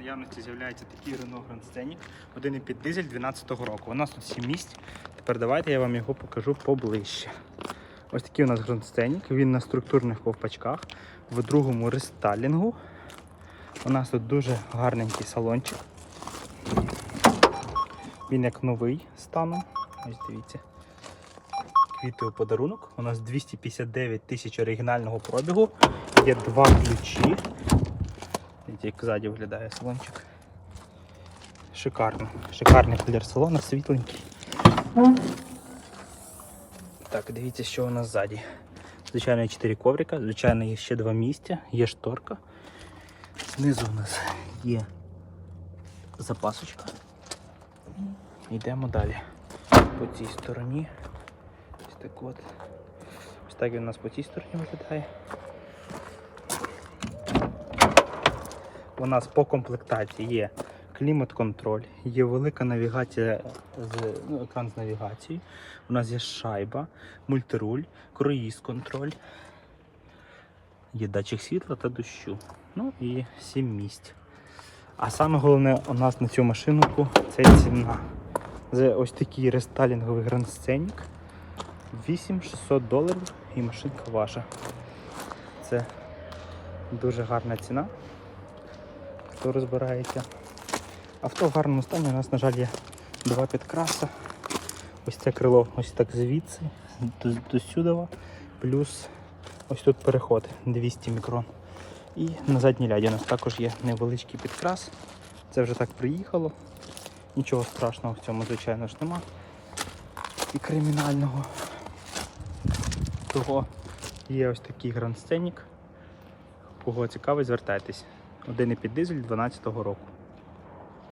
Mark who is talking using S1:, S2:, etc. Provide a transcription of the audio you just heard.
S1: наявності з'являється такий Renault Grand Scenic 1,5 дизель 12 року. У нас тут 7 місць. Тепер давайте я вам його покажу поближче. Ось такий у нас Grand Scenic. Він на структурних ковпачках в другому рестайлінгу. У нас тут дуже гарненький салончик. Він як новий станом. Ось дивіться. Квіти у подарунок. У нас 259 тисяч оригінального пробігу. Є два ключі. Дивіться, як ззаді виглядає салончик. Шикарно. Шикарний колір салону, світленький. Так, дивіться, що у нас ззаді. Звичайно, є 4 коврика, звичайно, є ще два місця, є шторка. Знизу у нас є запасочка. Йдемо далі. По цій стороні. Ось так от. Ось так він у нас по цій стороні виглядає. У нас по комплектації є клімат-контроль, є велика навігація з ну, екран з навігацією. У нас є шайба, мультируль, круїз-контроль, є датчик світла та дощу. Ну і 7 місць. А саме головне у нас на цю машинку це ціна. За ось такий рестайлінговий Scenic 8600 доларів і машинка ваша. Це дуже гарна ціна. Хто розбирається. Авто в гарному стані. У нас, на жаль, є два підкраса. Ось це крило ось так звідси, до, до сюди, плюс ось тут переход 200 мікрон. І на задній ляді у нас також є невеличкий підкрас. Це вже так приїхало. Нічого страшного в цьому, звичайно ж, нема. І кримінального. Того є ось такий гранд сценік. Кого цікавить, звертайтесь. 1,5 дизель 12 року.